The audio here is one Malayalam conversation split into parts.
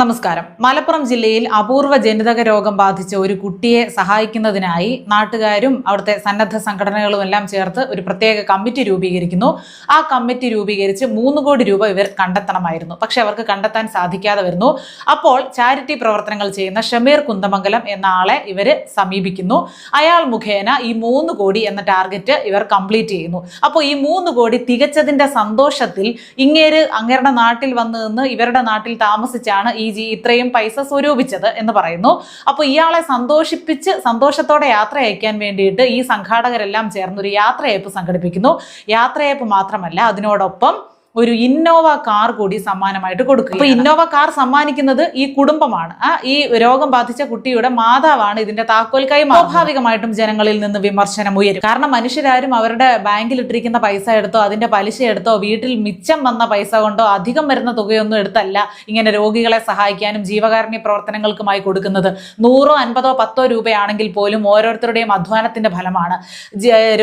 നമസ്കാരം. മലപ്പുറം ജില്ലയിൽ അപൂർവ ജനിതക രോഗം ബാധിച്ച ഒരു കുട്ടിയെ സഹായിക്കുന്നതിനായി നാട്ടുകാരും അവിടുത്തെ സന്നദ്ധ സംഘടനകളും എല്ലാം ചേർത്ത് ഒരു പ്രത്യേക കമ്മിറ്റി രൂപീകരിക്കുന്നു. ആ കമ്മിറ്റി രൂപീകരിച്ച് മൂന്ന് കോടി രൂപ ഇവർ കണ്ടെത്തണമായിരുന്നു. പക്ഷെ അവർക്ക് കണ്ടെത്താൻ സാധിക്കാതെ വരുന്നു. അപ്പോൾ ചാരിറ്റി പ്രവർത്തനങ്ങൾ ചെയ്യുന്ന ഷമീർ കുന്തമംഗലം എന്ന ആളെ ഇവർ സമീപിക്കുന്നു. അയാൾ മുഖേന ഈ മൂന്ന് കോടി എന്ന ടാർഗറ്റ് ഇവർ കംപ്ലീറ്റ് ചെയ്യുന്നു. അപ്പോൾ ഈ മൂന്ന് കോടി തികച്ചതിന്റെ സന്തോഷത്തിൽ ഇങ്ങേര് അങ്ങേരുടെ നാട്ടിൽ വന്നു നിന്ന് ഇവരുടെ നാട്ടിൽ താമസിച്ചാണ് ഈ ജി ഇത്രയും പൈസ സ്വരൂപിച്ചത് എന്ന് പറയുന്നു. അപ്പോൾ ഇയാളെ സന്തോഷിപ്പിച്ച് സന്തോഷത്തോടെ യാത്ര അയക്കാൻ വേണ്ടിയിട്ട് ഈ സംഘാടകരെല്ലാം ചേർന്ന് ഒരു യാത്രയയപ്പ് സംഘടിപ്പിക്കുന്നു. യാത്രയയപ്പ് മാത്രമല്ല അതിനോടൊപ്പം ഒരു ഇന്നോവ കാർ കൂടി സമ്മാനമായിട്ട് കൊടുക്കുക അപ്പൊ ഇന്നോവ കാർ സമ്മാനിക്കുന്നത് ഈ കുടുംബമാണ്. ആ ഈ രോഗം ബാധിച്ച കുട്ടിയുടെ മാതാവാണ് ഇതിന്റെ താക്കോൽ സ്വാഭാവികമായിട്ടും ജനങ്ങളിൽ നിന്ന് വിമർശനം ഉയരും. കാരണം മനുഷ്യരാരും അവരുടെ ബാങ്കിൽ ഇട്ടിരിക്കുന്ന പൈസ എടുത്തോ അതിന്റെ പലിശ എടുത്തോ വീട്ടിൽ മിച്ചം വന്ന പൈസ കൊണ്ടോ അധികം വരുന്ന തുകയൊന്നും എടുത്തല്ല ഇങ്ങനെ രോഗികളെ സഹായിക്കാനും ജീവകാരുണ്യ പ്രവർത്തനങ്ങൾക്കുമായി കൊടുക്കുന്നത്. നൂറോ അൻപതോ പത്തോ രൂപയാണെങ്കിൽ പോലും ഓരോരുത്തരുടെയും അധ്വാനത്തിന്റെ ഫലമാണ്.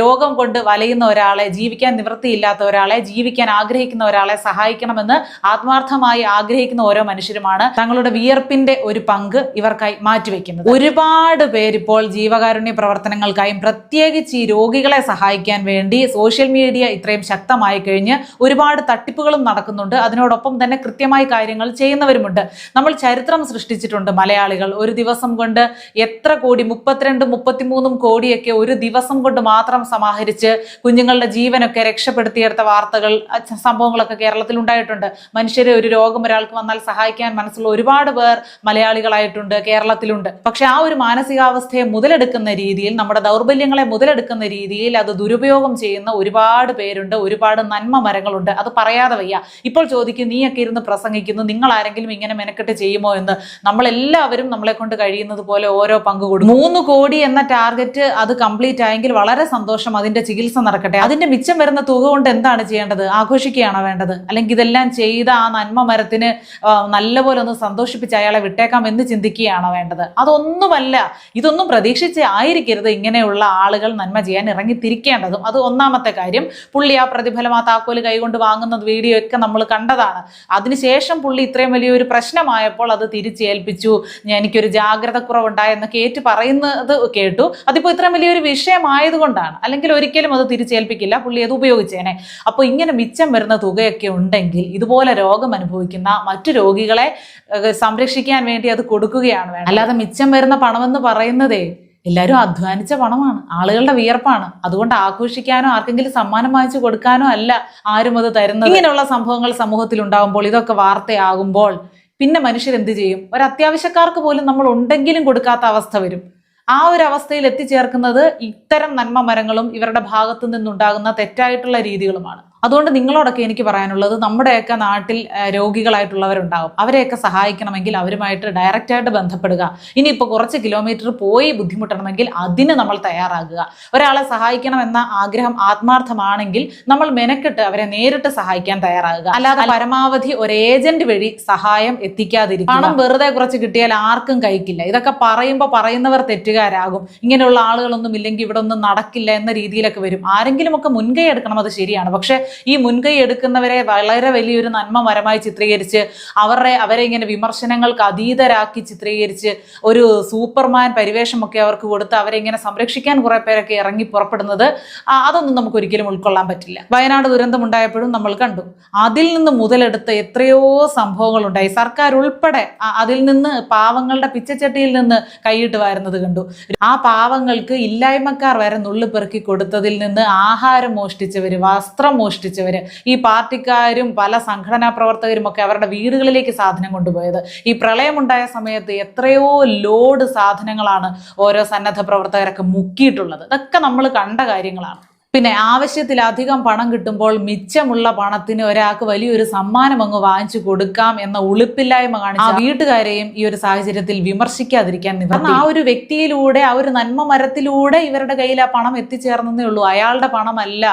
രോഗം കൊണ്ട് വലയുന്ന ഒരാളെ ജീവിക്കാൻ നിവൃത്തിയില്ലാത്ത ഒരാളെ ജീവിക്കാൻ ആഗ്രഹിക്കുന്ന ഒരാളെ സഹായിക്കണമെന്ന് ആത്മാർത്ഥമായി ആഗ്രഹിക്കുന്ന ഓരോ മനുഷ്യരുമാണ് തങ്ങളുടെ വിയർപ്പിന്റെ ഒരു പങ്ക് ഇവർക്കായി മാറ്റിവെക്കുന്നത്. ഒരുപാട് പേരിപ്പോൾ ജീവകാരുണ്യ പ്രവർത്തനങ്ങൾക്കായും പ്രത്യേകിച്ച് ഈ രോഗികളെ സഹായിക്കാൻ വേണ്ടി സോഷ്യൽ മീഡിയ ഇത്രയും ശക്തമായി കഴിഞ്ഞ് ഒരുപാട് തട്ടിപ്പുകളും നടക്കുന്നുണ്ട്. അതിനോടൊപ്പം തന്നെ കൃത്യമായി കാര്യങ്ങൾ ചെയ്യുന്നവരുമുണ്ട്. നമ്മൾ ചരിത്രം സൃഷ്ടിച്ചിട്ടുണ്ട് മലയാളികൾ. ഒരു ദിവസം കൊണ്ട് എത്ര കോടി മുപ്പത്തിരണ്ടും മുപ്പത്തിമൂന്നും കോടിയൊക്കെ ഒരു ദിവസം കൊണ്ട് മാത്രം സമാഹരിച്ച് കുഞ്ഞുങ്ങളുടെ ജീവനൊക്കെ രക്ഷപ്പെടുത്തിയെടുത്ത വാർത്തകൾ അച്ഛ- സംഭവങ്ങളൊക്കെ കേരളത്തിൽ ഉണ്ടായിട്ടുണ്ട് മനുഷ്യരെ ഒരു രോഗം ഒരാൾക്ക് വന്നാൽ സഹായിക്കാൻ മനസ്സുള്ള ഒരുപാട് പേർ മലയാളികളായിട്ടുണ്ട് കേരളത്തിലുണ്ട്. പക്ഷെ ആ ഒരു മാനസികാവസ്ഥയെ മുതലെടുക്കുന്ന രീതിയിൽ നമ്മുടെ ദൗർബല്യങ്ങളെ മുതലെടുക്കുന്ന രീതിയിൽ അത് ദുരുപയോഗം ചെയ്യുന്ന ഒരുപാട് പേരുണ്ട് ഒരുപാട് നന്മ മരങ്ങളുണ്ട്. അത് പറയാതെ വയ്യ. ഇപ്പോൾ ചോദിക്കും നീയൊക്കെ ഇരുന്ന് പ്രസംഗിക്കുന്നു നിങ്ങൾ ആരെങ്കിലും ഇങ്ങനെ മെനക്കെട്ട് ചെയ്യുമോ എന്ന്? നമ്മളെല്ലാവരും നമ്മളെ കൊണ്ട് കഴിയുന്നത് പോലെ ഓരോ പങ്ക് കൊടുക്കും. മൂന്ന് കോടി എന്ന ടാർഗറ്റ് അത് കംപ്ലീറ്റ് ആയെങ്കിൽ വളരെ സന്തോഷം. അതിന്റെ ചികിത്സ നടക്കട്ടെ. അതിന്റെ മിച്ചം വരുന്ന തുക കൊണ്ട് എന്താണ് ചെയ്യേണ്ടത്? ആഘോഷിക്കുകയാണോ വേണ്ടത്. അല്ലെങ്കിൽ ഇതെല്ലാം ചെയ്ത ആ നന്മ മരത്തിന് നല്ലപോലെ ഒന്ന് സന്തോഷിപ്പിച്ച് അയാളെ വിട്ടേക്കാം എന്ന് ചിന്തിക്കുകയാണോ വേണ്ടത്? അതൊന്നുമല്ല. ഇതൊന്നും പ്രതീക്ഷിച്ച് ആയിരിക്കരുത് ഇങ്ങനെയുള്ള ആളുകൾ നന്മ ചെയ്യാൻ ഇറങ്ങി തിരിക്കേണ്ടതും അത് ഒന്നാമത്തെ കാര്യം. പുള്ളി ആ പ്രതിഫലം ആ താക്കോൽ കൈകൊണ്ട് വാങ്ങുന്നത് വീഡിയോ ഒക്കെ നമ്മൾ കണ്ടതാണ്. അതിനുശേഷം പുള്ളി ഇത്രയും വലിയൊരു പ്രശ്നമായപ്പോൾ അത് തിരിച്ചേൽപ്പിച്ചു. എനിക്കൊരു ജാഗ്രത കുറവുണ്ടായെന്നൊക്കെ ഏറ്റു പറയുന്നത് കേട്ടു. അതിപ്പോൾ ഇത്രയും വലിയൊരു വിഷയമായതുകൊണ്ടാണ്. അല്ലെങ്കിൽ ഒരിക്കലും അത് തിരിച്ചേൽപ്പിക്കില്ല. പുള്ളി അത് ഉപയോഗിച്ചേനെ. അപ്പോൾ ഇങ്ങനെ മിച്ചം വരുന്ന തുകയൊക്കെ ഉണ്ടെങ്കിൽ ഇതുപോലെ രോഗം അനുഭവിക്കുന്ന മറ്റു രോഗികളെ സംരക്ഷിക്കാൻ വേണ്ടി അത് കൊടുക്കുകയാണ് വേണ്ടത്. അല്ലാതെ മിച്ചം വരുന്ന പണമെന്ന് പറയുന്നതേ എല്ലാവരും അധ്വാനിച്ച പണമാണ്. ആളുകളുടെ വിയർപ്പാണ്. അതുകൊണ്ട് ആഘോഷിക്കാനോ ആർക്കെങ്കിലും സമ്മാനം വാങ്ങിച്ചു കൊടുക്കാനോ അല്ല ആരും അത് തരുന്നത്. ഇങ്ങനെയുള്ള സംഭവങ്ങൾ സമൂഹത്തിൽ ഉണ്ടാകുമ്പോൾ ഇതൊക്കെ വാർത്തയാകുമ്പോൾ പിന്നെ മനുഷ്യർ എന്ത് ചെയ്യും? ഒരു അത്യാവശ്യക്കാർക്ക് പോലും നമ്മൾ ഉണ്ടെങ്കിലും കൊടുക്കാത്ത അവസ്ഥ വരും. ആ ഒരു അവസ്ഥയിൽ എത്തിച്ചേർക്കുന്നത് ഇത്തരം നന്മ മരങ്ങളും ഇവരുടെ ഭാഗത്തു നിന്നുണ്ടാകുന്ന തെറ്റായിട്ടുള്ള രീതികളുമാണ്. അതുകൊണ്ട് നിങ്ങളോടൊക്കെ എനിക്ക് പറയാനുള്ളത് നമ്മുടെയൊക്കെ നാട്ടിൽ രോഗികളായിട്ടുള്ളവരുണ്ടാകും അവരെയൊക്കെ സഹായിക്കണമെങ്കിൽ അവരുമായിട്ട് ഡയറക്റ്റായിട്ട് ബന്ധപ്പെടുക. ഇനിയിപ്പോൾ കുറച്ച് കിലോമീറ്റർ പോയി ബുദ്ധിമുട്ടണമെങ്കിൽ അതിന് നമ്മൾ തയ്യാറാകുക. ഒരാളെ സഹായിക്കണമെന്ന ആഗ്രഹം ആത്മാർത്ഥമാണെങ്കിൽ നമ്മൾ മെനക്കെട്ട് അവരെ നേരിട്ട് സഹായിക്കാൻ തയ്യാറാകുക. അല്ലാതെ പരമാവധി ഒരു ഏജന്റ് വഴി സഹായം എത്തിക്കാതിരിക്കുക. പണം വെറുതെ കുറച്ച് കിട്ടിയാൽ ആർക്കും കഴിക്കില്ല. ഇതൊക്കെ പറയുമ്പോൾ പറയുന്നവർ തെറ്റുകാരാകും. ഇങ്ങനെയുള്ള ആളുകളൊന്നും ഇല്ലെങ്കിൽ ഇവിടെ ഒന്നും നടക്കില്ല എന്ന രീതിയിലൊക്കെ വരും. ആരെങ്കിലുമൊക്കെ മുൻകൈ എടുക്കണം അത് ശരിയാണ്. പക്ഷെ ഈ മുൻകൈ എടുക്കുന്നവരെ വളരെ വലിയൊരു നന്മ മരമായി ചിത്രീകരിച്ച് അവരുടെ അവരെ ഇങ്ങനെ വിമർശനങ്ങൾക്ക് അതീതരാക്കി ചിത്രീകരിച്ച് ഒരു സൂപ്പർമാൻ പരിവേഷമൊക്കെ അവർക്ക് കൊടുത്ത് അവരെ ഇങ്ങനെ സംരക്ഷിക്കാൻ കുറെ പേരൊക്കെ ഇറങ്ങി പുറപ്പെടുന്നത് അതൊന്നും നമുക്ക് ഒരിക്കലും ഉൾക്കൊള്ളാൻ പറ്റില്ല. വയനാട് ദുരന്തമുണ്ടായപ്പോഴും നമ്മൾ കണ്ടു. അതിൽ നിന്ന് മുതലെടുത്ത് എത്രയോ സംഭവങ്ങളുണ്ടായി. സർക്കാർ ഉൾപ്പെടെ അതിൽ നിന്ന് പാവങ്ങളുടെ പിച്ചച്ചട്ടിയിൽ നിന്ന് കൈയിട്ട് വരുന്നത് കണ്ടു. ആ പാവങ്ങൾക്ക് ഇല്ലായ്മക്കാർ വരെ നുള്ളു പെറുക്കി കൊടുത്തതിൽ നിന്ന് ആഹാരം മോഷ്ടിച്ചവര് വസ്ത്രം മോഷ്ടിച്ചവര് ഈ പാർട്ടിക്കാരും പല സംഘടനാ പ്രവർത്തകരും ഒക്കെ അവരുടെ വീടുകളിലേക്ക് സാധനം കൊണ്ടുപോയത്. ഈ പ്രളയമുണ്ടായ സമയത്ത് എത്രയോ ലോഡ് സാധനങ്ങളാണ് ഓരോ സന്നദ്ധ പ്രവർത്തകരൊക്കെ മുക്കിയിട്ടുള്ളത്. ഇതൊക്കെ നമ്മൾ കണ്ട കാര്യങ്ങളാണ്. പിന്നെ ആവശ്യത്തിലധികം പണം കിട്ടുമ്പോൾ മിച്ചമുള്ള പണത്തിന് ഒരാൾക്ക് വലിയൊരു സമ്മാനം അങ്ങ് വാങ്ങിച്ചു കൊടുക്കാം എന്ന ഉളുപ്പില്ലായ്മ കാണിച്ച വീട്ടുകാരെയും ഈ ഒരു സാഹചര്യത്തിൽ വിമർശിക്കാതിരിക്കാൻ നിവർത്തി ആ ഒരു വ്യക്തിയിലൂടെ ആ ഒരു നന്മ മരത്തിലൂടെ ഇവരുടെ കയ്യിൽ ആ പണം എത്തിച്ചേർന്നേ ഉള്ളൂ. അയാളുടെ പണമല്ല.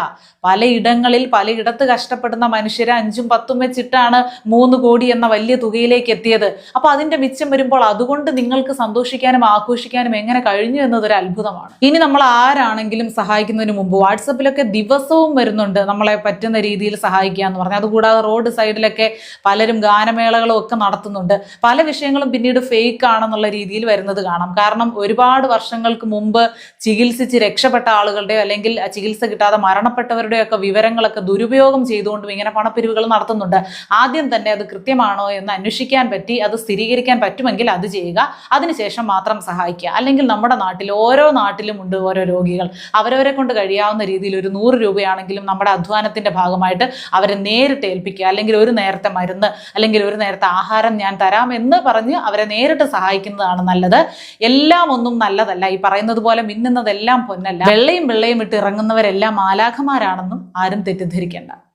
പലയിടങ്ങളിൽ പലയിടത്ത് കഷ്ടപ്പെടുന്ന മനുഷ്യരെ അഞ്ചും പത്തും വെച്ചിട്ടാണ് മൂന്ന് കോടി എന്ന വലിയ തുകയിലേക്ക് എത്തിയത്. അപ്പൊ അതിന്റെ മിച്ചം വരുമ്പോൾ അതുകൊണ്ട് നിങ്ങൾക്ക് സന്തോഷിക്കാനും ആഘോഷിക്കാനും എങ്ങനെ കഴിഞ്ഞു എന്നതൊരു അത്ഭുതമാണ്. ഇനി നമ്മൾ ആരാണെങ്കിലും സഹായിക്കുന്നതിന് മുമ്പ് വാട്സപ്പ് വാട്സപ്പിലൊക്കെ ദിവസവും വരുന്നുണ്ട് നമ്മളെ പറ്റുന്ന രീതിയിൽ സഹായിക്കുക എന്ന് പറഞ്ഞാൽ അതുകൂടാതെ റോഡ് സൈഡിലൊക്കെ പലരും ഗാനമേളകളും ഒക്കെ നടത്തുന്നുണ്ട്. പല വിഷയങ്ങളും പിന്നീട് ഫേക്ക് ആണെന്നുള്ള രീതിയിൽ വരുന്നത് കാണാം. കാരണം ഒരുപാട് വർഷങ്ങൾക്ക് മുമ്പ് ചികിത്സിച്ച് രക്ഷപ്പെട്ട ആളുകളുടെയോ അല്ലെങ്കിൽ ചികിത്സ കിട്ടാതെ മരണപ്പെട്ടവരുടെയോ ഒക്കെ വിവരങ്ങളൊക്കെ ദുരുപയോഗം ചെയ്തുകൊണ്ടും ഇങ്ങനെ പണപ്പിരിവുകൾ നടത്തുന്നുണ്ട്. ആദ്യം തന്നെ അത് കൃത്യമാണോ എന്ന് അന്വേഷിക്കാൻ പറ്റി അത് സ്ഥിരീകരിക്കാൻ പറ്റുമെങ്കിൽ അത് ചെയ്യുക. അതിനുശേഷം മാത്രം സഹായിക്കുക. അല്ലെങ്കിൽ നമ്മുടെ നാട്ടിൽ ഓരോ നാട്ടിലും ഉണ്ട് ഓരോ രോഗികൾ. അവരവരെ കൊണ്ട് കഴിയാവുന്ന രീതിയിൽ ഒരു നൂറ് രൂപയാണെങ്കിലും നമ്മുടെ അധ്വാനത്തിന്റെ ഭാഗമായിട്ട് അവരെ നേരിട്ട് ഏൽപ്പിക്കുക. അല്ലെങ്കിൽ ഒരു നേരത്തെ മരുന്ന് അല്ലെങ്കിൽ ഒരു നേരത്തെ ആഹാരം ഞാൻ തരാം എന്ന് പറഞ്ഞ് അവരെ നേരിട്ട് സഹായിക്കുന്നതാണ് നല്ലത്. എല്ലാം ഒന്നും നല്ലതല്ല. ഈ പറയുന്നത് പോലെ മിന്നുന്നതെല്ലാം പൊന്നല്ല. വെള്ളയും വെള്ളയും ഇട്ട് ഇറങ്ങുന്നവരെല്ലാം മാലാഖമാരാണെന്നും ആരും തെറ്റിദ്ധരിക്കേണ്ട.